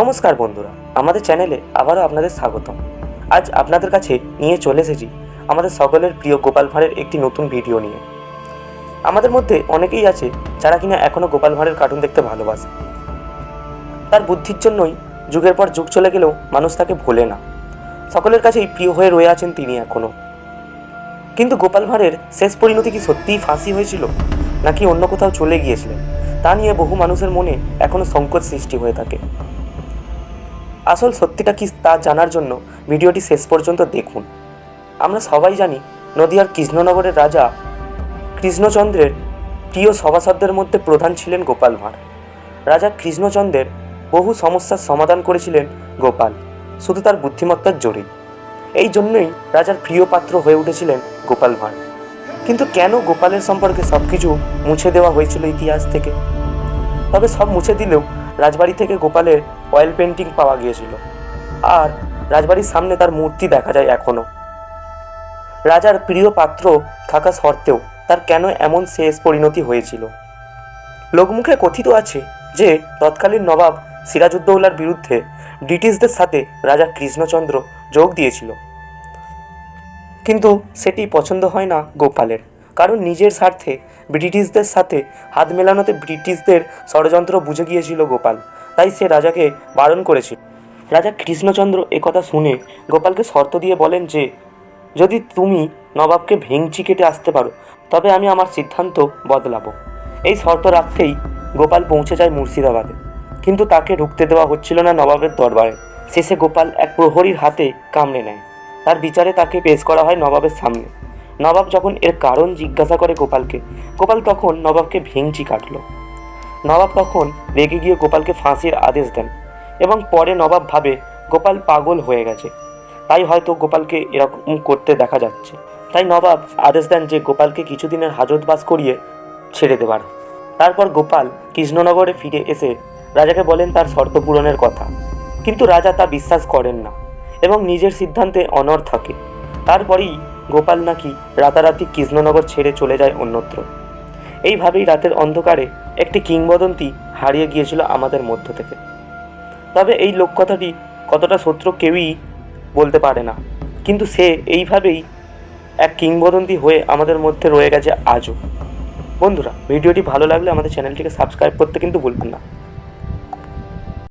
নমস্কার বন্ধুরা, আমাদের চ্যানেলে আবারও আপনাদের স্বাগতম। আজ আপনাদের কাছে নিয়ে চলে এসেছি আমাদের সকলের প্রিয় গোপাল ভাঁড়ের একটি নতুন ভিডিও নিয়ে। আমাদের মধ্যে অনেকেই আছে যারা কিনা এখনও গোপাল ভাঁড়ের কার্টুন দেখতে ভালোবাসে। তার বুদ্ধির জন্যই যুগের পর যুগ চলে গেলেও মানুষ তাকে ভোলে না। সকলের কাছেই প্রিয় হয়ে রয়ে আছেন তিনি এখনও কিন্তু গোপাল ভাঁড়ের শেষ পরিণতি কি সত্যিই ফাঁসি হয়েছিল, নাকি অন্য কোথাও চলে গিয়েছিলেন, তা নিয়ে বহু মানুষের মনে এখনও সংকট সৃষ্টি হয়ে থাকে। আসল সত্যিটা কি তা জানার জন্য ভিডিওটি শেষ পর্যন্ত দেখুন। আমরা সবাই জানি নদিয়ার কৃষ্ণনগরের রাজা কৃষ্ণচন্দ্রের প্রিয় সভাসদদের মধ্যে প্রধান ছিলেন গোপাল ভাঁড়। রাজা কৃষ্ণচন্দ্রের বহু সমস্যার সমাধান করেছিলেন গোপাল, শুধু তার বুদ্ধিমত্তার জোরেই এই জন্যই রাজার প্রিয় পাত্র হয়ে উঠেছিলেন গোপাল ভাঁড়। কিন্তু কেন গোপালের সম্পর্কে সব কিছু মুছে দেওয়া হয়েছিল ইতিহাস থেকে? তবে সব মুছে দিলেও রাজবাড়ি থেকে গোপালের অয়েল পেন্টিং পাওয়া গিয়েছিল। আর রাজবাড়ির সামনে তার মূর্তি দেখা যায় এখনও রাজার প্রিয় পাত্র থাকা সত্ত্বেও তার কেন এমন শেষ পরিণতি হয়েছিল? লোকমুখে কথিত আছে যে, তৎকালীন নবাব সিরাজউদ্দৌলার বিরুদ্ধে ব্রিটিশদের সাথে রাজা কৃষ্ণচন্দ্র যোগ দিয়েছিল। কিন্তু সেটি পছন্দ হয় না গোপালের, কারণ নিজের স্বার্থে ব্রিটিশদের সাথে হাত মেলানোতে ব্রিটিশদের ষড়যন্ত্র বুঝে গিয়েছিল গোপাল। তাই সে রাজাকে বারণ করেছিল। রাজা কৃষ্ণচন্দ্র একথা শুনে গোপালকে শর্ত দিয়ে বলেন যে, যদি তুমি নবাবকে ভেঙচি কেটে আসতে পারো, তবে আমি আমার সিদ্ধান্ত বদলাবো। এই শর্ত রাখতেই গোপাল পৌঁছে যায় মুর্শিদাবাদে। কিন্তু তাকে ঢুকতে দেওয়া হচ্ছিল না নবাবের দরবারে। শেষে গোপাল এক প্রহরীর হাতে কামড়ে নেয়। তার বিচারে তাকে পেশ করা হয় নবাবের সামনে। নবাব যখন এর কারণ জিজ্ঞাসা করে গোপালকে, গোপাল তখন নবাবকে ভেঙচি কাটলো। নবাব তখন রেগে গিয়ে গোপালকে ফাঁসির আদেশ দেন এবং পরে নবাব ভাবে গোপাল পাগল হয়ে গেছে। তাই হয়তো গোপালকে এরকম করতে দেখা যাচ্ছে। তাই নবাব আদেশ দেন যে গোপালকে কিছুদিনের হাজতবাস করিয়ে ছেড়ে দেবার। তারপর গোপাল কৃষ্ণনগরে ফিরে এসে রাজাকে বলেন তার শর্ত পূরণের কথা। কিন্তু রাজা তা বিশ্বাস করেন না এবং নিজের সিদ্ধান্তে অনড় থাকে। তারপরেই গোপাল নাকি রাতারাতি কৃষ্ণনগর ছেড়ে চলে যায় অন্যত্র। এইভাবেই রাতের অন্ধকারে একটি কিংবদন্তি হারিয়ে গিয়েছিল আমাদের মধ্য থেকে। তবে এই লোককথাটি কতটা সত্য কেউই বলতে পারে না। কিন্তু সে এইভাবেই এক কিংবদন্তি হয়ে আমাদের মধ্যে রয়ে গেছে আজও। বন্ধুরা, ভিডিওটি ভালো লাগলে আমাদের চ্যানেলটিকে সাবস্ক্রাইব করতে কিন্তু ভুলবেন না।